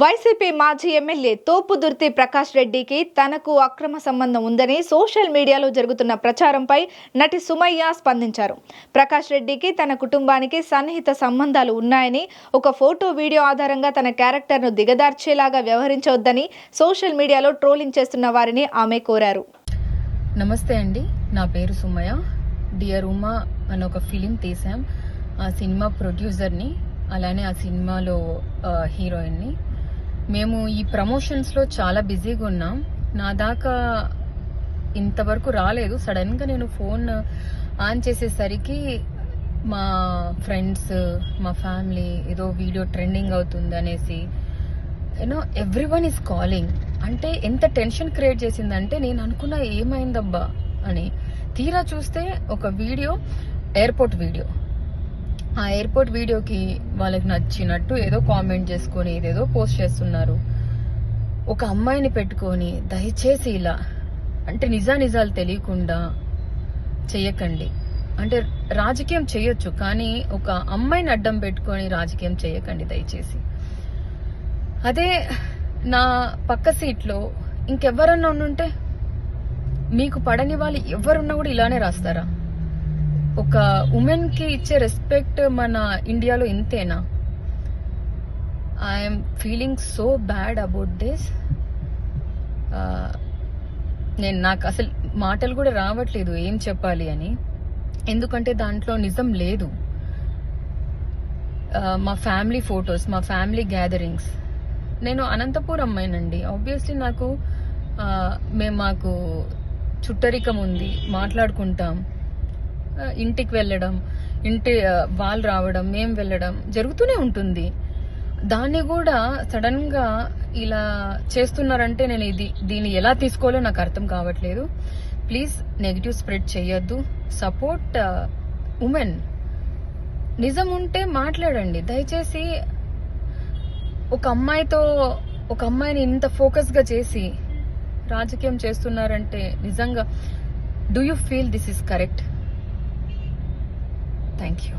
YCP మాజీ MLA Thopudurthi Prakash రెడ్డికి తనకు అక్రమ సంబంధం ఉందని సోషల్ మీడియాలో జరుగుతున్న ప్రచారంపై నటి సుమయ్య స్పందించారు. ప్రకాష్ రెడ్డికి తన కుటుంబానికి సన్నిహిత సంబంధాలు ఉన్నాయని ఒక ఫోటో వీడియో ఆధారంగా తన క్యారెక్టర్ను దిగదార్చేలాగా వ్యవహరించవద్దని సోషల్ మీడియాలో ట్రోలింగ్ చేస్తున్న వారిని ఆమె కోరారు. నమస్తే అండి నా పేరు సుమయ్య. డియర్ ఉమా అని ఒక ఫిలిం తీసాం ఆ సినిమా ప్రొడ్యూసర్ని అలానే ఆ సినిమాలో హీరోయిన్ని. మేము ఈ ప్రమోషన్స్లో చాలా బిజీగా ఉన్నాం. నా దాకా ఇంతవరకు రాలేదు. సడన్గా నేను ఫోన్ ఆన్ చేసేసరికి మా ఫ్రెండ్స్ మా ఫ్యామిలీ ఏదో వీడియో ట్రెండింగ్ అవుతుంది అనేసి you know everyone is calling అంటే ఎంత టెన్షన్ క్రియేట్ చేసిందంటే నేను అనుకున్న ఏమైందబ్బా అని. తీరా చూస్తే ఒక వీడియో ఎయిర్పోర్ట్ వీడియో ఆ ఎయిర్పోర్ట్ వీడియోకి వాళ్ళకి నచ్చినట్టు ఏదో కామెంట్ చేసుకొని ఏదేదో పోస్ట్ చేస్తున్నారు. ఒక అమ్మాయిని పెట్టుకొని దయచేసి ఇలా అంటే నిజా నిజాలు తెలియకుండా చెయ్యకండి. అంటే రాజకీయం చేయొచ్చు కానీ ఒక అమ్మాయిని అడ్డం పెట్టుకొని రాజకీయం చేయకండి దయచేసి. అదే నా పక్క సీట్లో ఇంకెవరన్నా ఉండుంటే మీకు పడని వాళ్ళు ఎవరున్నా కూడా ఇలానే రాస్తారా? ఒక ఉమెన్కి ఇచ్చే రెస్పెక్ట్ మన ఇండియాలో ఇంతేనా? I'm feeling so bad about this నేను నాకు అసలు మాటలు కూడా రావట్లేదు ఏం చెప్పాలి అని. ఎందుకంటే దాంట్లో నిజం లేదు. మా ఫ్యామిలీ ఫొటోస్ మా ఫ్యామిలీ గ్యాదరింగ్స్ నేను అనంతపూర్ అమ్మాయినండి. ఆబ్వియస్లీ నాకు మేము మాకు చుట్టరికం ఉంది మాట్లాడుకుంటాం. ఇంటికి వెళ్ళడం ఇంటి వాళ్ళు రావడం మేము వెళ్ళడం జరుగుతూనే ఉంటుంది. దాన్ని కూడా సడన్గా ఇలా చేస్తున్నారంటే నేను ఇది దీన్ని ఎలా తీసుకోవాలో నాకు అర్థం కావట్లేదు. ప్లీజ్ నెగిటివ్ స్ప్రెడ్ చేయొద్దు. Support women. నిజం ఉంటే మాట్లాడండి. దయచేసి ఒక అమ్మాయితో ఒక అమ్మాయిని ఇంత ఫోకస్గా చేసి రాజకీయం చేస్తున్నారంటే నిజంగా do you feel this is correct thank you